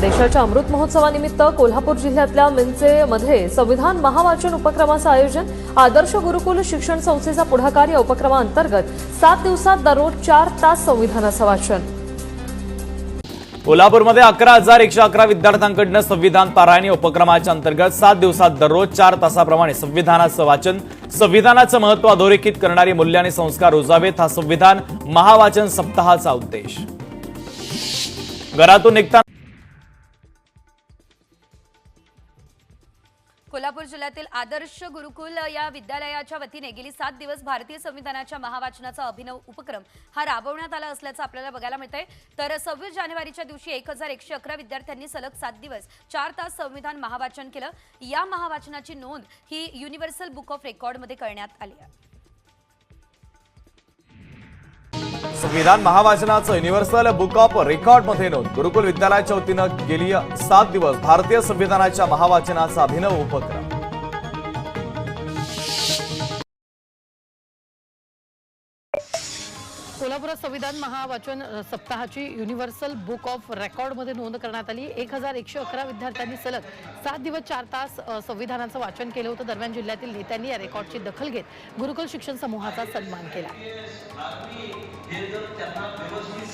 देशाच्या अमृत महोत्सवानिमित्त कोल्हापूर जिल्ह्यातल्या मिंचेमध्ये संविधान महावाचन उपक्रमाचं आयोजन आदर्श गुरुकुल शिक्षण संस्थेचा पुढाकार या उपक्रमाअंतर्गत सात दिवसात दररोज चार तास संविधानाचं वाचन. कोल्हापूरमध्ये अकरा हजार एकशे अकरा विद्यार्थ्यांकडनं संविधान पारायणी उपक्रमाच्या अंतर्गत सात दिवसात दररोज चार तासाप्रमाणे संविधानाचं वाचन संविधानाचं महत्त्व अधोरेखित करणारी मूल्य आणि संस्कार रुजावेत हा संविधान महावाचन सप्ताहाचा उद्देश. घरातून निघताना कोल्हापूर जिल्ह्यातील आदर्श गुरुकुल या विद्यालयाच्या वतीने गेली सात दिवस भारतीय संविधानाच्या महावाचनाचा अभिनव उपक्रम हा राबवण्यात आला असल्याचं आपल्याला बघायला मिळतंय. तर सव्वीस जानेवारीच्या दिवशी एक हजार एकशे अकरा विद्यार्थ्यांनी सलग सात दिवस चार तास संविधान महावाचन केलं. या महावाचनाची नोंद ही युनिव्हर्सल बुक ऑफ रेकॉर्डमध्ये करण्यात आली आहे. संविधान महावाचनाचं युनिव्हर्सल बुक ऑफ रेकॉर्डमध्ये नोंद गुरुकुल विद्यालयाच्या वतीनं गेली सात दिवस भारतीय संविधानाच्या महावाचनाचा अभिनव उपक्रम. कोल्हापुरात संविधान महावाचन सप्ताहाची युनिव्हर्सल बुक ऑफ रेकॉर्डमध्ये नोंद करण्यात आली. एक हजार एकशे अकरा विद्यार्थ्यांनी सलग सात दिवस चार तास संविधानाचं वाचन केलं होतं. दरम्यान जिल्ह्यातील नेत्यांनी या रेकॉर्डची दखल घेत गुरुकुल शिक्षण समूहाचा सन्मान केला. हे जर त्यांना व्यवस्थित